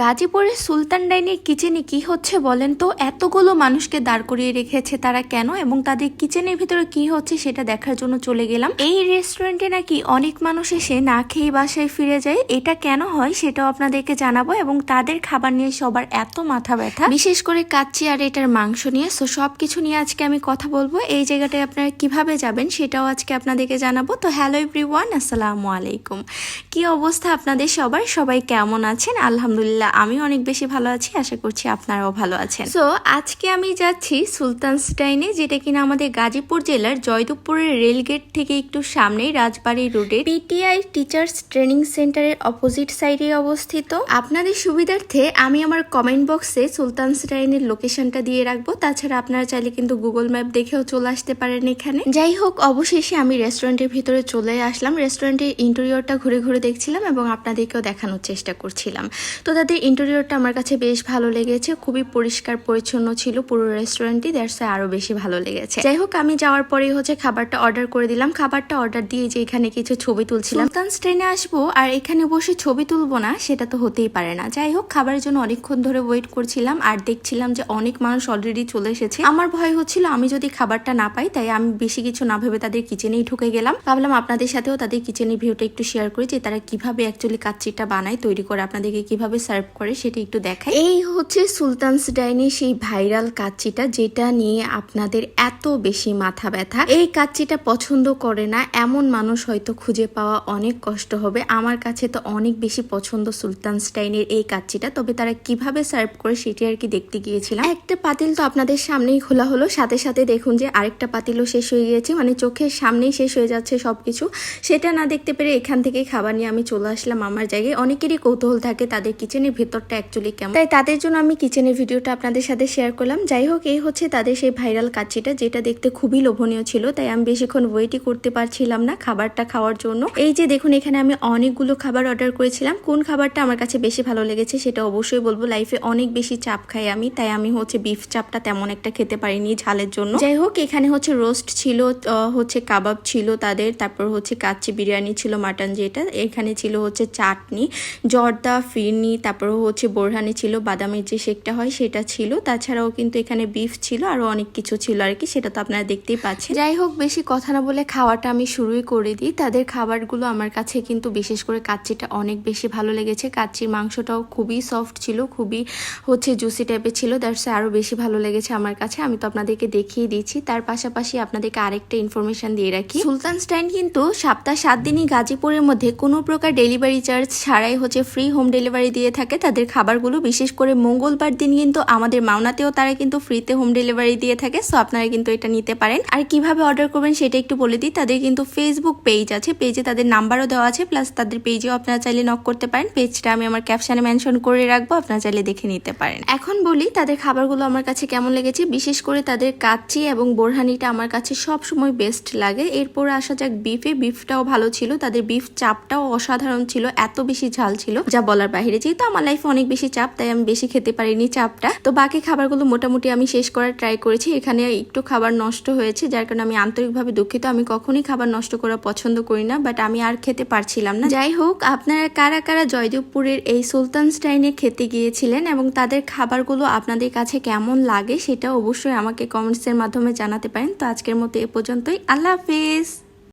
গাজীপুরের সুলতান ডাইনের কিচেনে কি হচ্ছে বলেন তো? এতগুলো মানুষকে দাঁড় করিয়ে রেখেছে তারা কেন এবং তাদের কিচেনের ভিতরে কি হচ্ছে সেটা দেখার জন্য চলে গেলাম। এই রেস্টুরেন্টে নাকি অনেক মানুষ এসে না খেয়ে বাসায় ফিরে যায়। এটা কেন হয় সেটাও আপনাদেরকে জানাব এবং তাদের খাবার নিয়ে সবার এত মাথা ব্যথা। বিশেষ করে কাচ্চি আর এটার মাংস নিয়ে। সো সবকিছু নিয়ে আজকে আমি কথা বলব। এই জায়গাটায় আপনারা কীভাবে যাবেন সেটাও আজকে আপনাদেরকে জানাব। তো হ্যালো এভরি ওয়ান আসসালামু আলাইকুম। কি অবস্থা আপনাদের সবার? সবাই কেমন আছেন? আলহামদুলিল্লাহ আমি অনেক বেশি ভালো আছি। আশা করছি আপনারাও ভালো আছেন। সো আজকে আমি যাচ্ছি সুলতানস্টাইনে, যেটা কিনা আমাদের গাজীপুর জেলার জয়দেবপুরের রেলগেট থেকে একটু সামনেই রাজবাড়ী রোডে পিটিআই টিচার্স ট্রেনিং সেন্টারের অপোজিট সাইডে অবস্থিত। আপনাদের সুবিধার্থে আমি আমার কমেন্ট বক্সে সুলতানস্টাইনের লোকেশনটা দিয়ে রাখব। তাছাড়া আপনারা চাইলে কিন্তু গুগল ম্যাপ দেখেও চলে আসতে পারেন এখানে। যাই হোক, অবশেষে আমি রেস্টুরেন্টের ভিতরে চলে আসলাম। রেস্টুরেন্টের ইন্টেরিয়রটা ঘুরে ঘুরে দেখছিলাম এবং আপনাদেরকেও দেখানোর চেষ্টা করছিলাম। তো তাদের ইন্টেরিয়রটা আমার কাছে বেশ ভালো লেগেছে, খুবই পরিষ্কার পরিচ্ছন্ন ছিল পুরো রেস্টুরেন্টটি দ্যাটস আরও বেশি ভালো লেগেছে। যাই হোক, আমি যাওয়ার পরেই হচ্ছে খাবারটা অর্ডার করে দিলাম। খাবারটা অর্ডার দিয়ে যে এখানে কিছু ছবি তুলছিলাম। সুলতান ট্রেনে আসব আর এখানে বসে ছবি তুলবো না, সেটা তো হতেই পারে না। যাই হোক, খাবারের জন্য অনেকক্ষণ ধরে ওয়েট করছিলাম আর দেখছিলাম যে অনেক মানুষ অলরেডি চলে এসেছে। আমার ভয় হচ্ছিল, আমি যদি খাবারটা না পাই, তাই আমি বেশি কিছু না ভেবে তাদের কিচেনেই ঢুকে গেলাম। ভাবলাম আপনাদের সাথেও তাদের কিচেনের ভিউটা একটু শেয়ার করি যে তারা কীভাবে অ্যাকচুয়ালি কাচ্চিটা বানায়, তৈরি করে, আপনাদেরকে কীভাবে সার্ভ করে, সেটা একটু দেখাই। এই হচ্ছে সুলতানস ডাইনে সেই ভাইরাল কাচ্চিটা, যেটা নিয়ে আপনাদের এত বেশি মাথা ব্যথা। এই কাচ্চিটা পছন্দ করে না, এমন মানুষ হয়তো খুঁজে পাওয়া অনেক কষ্ট হবে। আমার কাছে তো অনেক বেশি পছন্দ সুলতান স্টাইনের এই কাচ্চিটা, তবে তারা কীভাবে সার্ভ করে সেটি আর কি দেখতে গিয়েছিলাম। একটা পাতিল তো আপনাদের সামনেই খোলা হলো, সাথে সাথে দেখুন যে আরেকটা পাতিলও শেষ হয়ে গিয়েছে মানে চোখের সামনেই শেষ হয়ে যাচ্ছে সবকিছু। সেটা না দেখতে পেরে এখান থেকে খাবার নিয়ে আমি চলে আসলাম আমার জায়গায়। অনেকেরই কৌতূহল থাকে তাদের কিচেনের ভেতরটা অ্যাকচুয়ালি কেমন? তাই তাদের জন্য আমি কিচেনের ভিডিওটা আপনাদের সাথে শেয়ার করলাম। যাই হোক, এই হচ্ছে তাদের সেই ভাইরাল কাচ্চিটা, যেটা দেখতে খুবই লোভনীয় ছিল, তাই আমি বেশিক্ষণ ওয়েটই করতে পারছিলাম না খাবারটা খাওয়ার জন্য। এই যে দেখুন, এখানে আমি অনেকগুলো খাবার অর্ডার করেছিলাম। কোন খাবারটা আমার কাছে বেশি ভালো লেগেছে সেটা অবশ্যই বলব লাইফে অনেক বেশি চাপ খাই আমি, তাই আমি হচ্ছে বিফ চাপটা তেমন একটা খেতে পারিনি ঝালের জন্য। যাই হোক, এখানে হচ্ছে রোস্ট ছিল হচ্ছে কাবাব ছিল তাদের, তারপর হচ্ছে কাচ্চি বিরিয়ানি ছিল মাটন যেটা, এখানে ছিল হচ্ছে চাটনি, জর্দা, ফিরনি তারপর হচ্ছে বোরহানি ছিল, বাদামের যে শেকটা হয় সেটা ছিল। তাছাড়াও কিন্তু এখানে বিফ ছিল, আরও অনেক কিছু ছিল আর কি, সেটা তো আপনারা দেখতেই পাচ্ছেন। যাই হোক, বেশি কথা না বলে খাওয়াটা আমি শুরুই করে দিই। তাদের খাবারগুলো আমার কাছে কিন্তু বিশেষ করে কাচ্চিটা অনেক বেশি ভালো লেগেছে। কাচ্চির মাংসটাও খুবই সফট ছিল, খুবই হচ্ছে জুসি টাইপের ছিল দ্যাটস আরও বেশি ভালো লেগেছে আমার কাছে। আমি তো আপনাদেরকে দেখিয়ে দিচ্ছি, তার পাশাপাশি আপনাদেরকে আরেকটা ইনফরমেশন দিয়ে রাখি। সুলতান স্ট্যান্ড কিন্তু সপ্তাহ সাত দিনই গাজীপুরের মধ্যে কোনো প্রকার ডেলিভারি চার্জ ছাড়াই হচ্ছে ফ্রি হোম ডেলিভারি দিয়ে থাকে, তাদের খাবারগুলো বিশেষ করে মঙ্গলবার দিন কিন্তু আমাদের মাওনাতেও তারা কিন্তু ফ্রিতে হোম ডেলিভারি দিয়ে থাকে, সো আপনারা কিন্তু এটা নিতে পারেন। আর কীভাবে অর্ডার করবেন সেটা একটু বলে দিই, তাদের কিন্তু ফেসবুক পেজ আছে পেজে তাদের নাম্বারও দেওয়া আছে, প্লাস তাদের পেজেও আপনারা চাইলে নক করতে পারেন। পেজটা আমি আমার ক্যাপশনে মেনশন করে রাখব, আপনারা চাইলে দেখে নিতে পারেন। এখন বলি, তাদের খাবারগুলো আমার কাছে কেমন লেগেছে, বিশেষ করে তাদের কাচ্চি এবং বোরহানিটা আমার কাছে সব সময় বেস্ট লাগে। এরপর আসা যাক বিফে বিফটাও ভালো ছিল, তাদের বিফ চাপটাও অসাধারণ ছিল, এত বেশি ঝাল ছিল, যা বলার বাইরে। যেহেতু আমার লাইফে অনেক বেশি চাপ, তাই আমি বেশি খেতে পারিনি চাপটা। তো বাকি খাবারগুলো মোটামুটি আমি শেষ করার ট্রাই করেছি। এখানে একটু খাবার নষ্ট হয়েছে, যার কারণে আমি আন্তরিকভাবে দুঃখিত। আমি কখনই খাবার নষ্ট করা পছন্দ করি না বাট আমি আর খেতে পারছিলাম না। যাই হোক, আপনারা কারা কারা জয়দেবপুরের এই সুলতান স্টাইনে খেতে গিয়েছিলেন এবং তাদের খাবারগুলো আপনাদের কাছে কেমন লাগে সেটা অবশ্যই আমাকে কমেন্টসের মাধ্যমে জানাতে পারেন। তো আজকের মতো এ পর্যন্তই। আল্লাহ হাফিজ!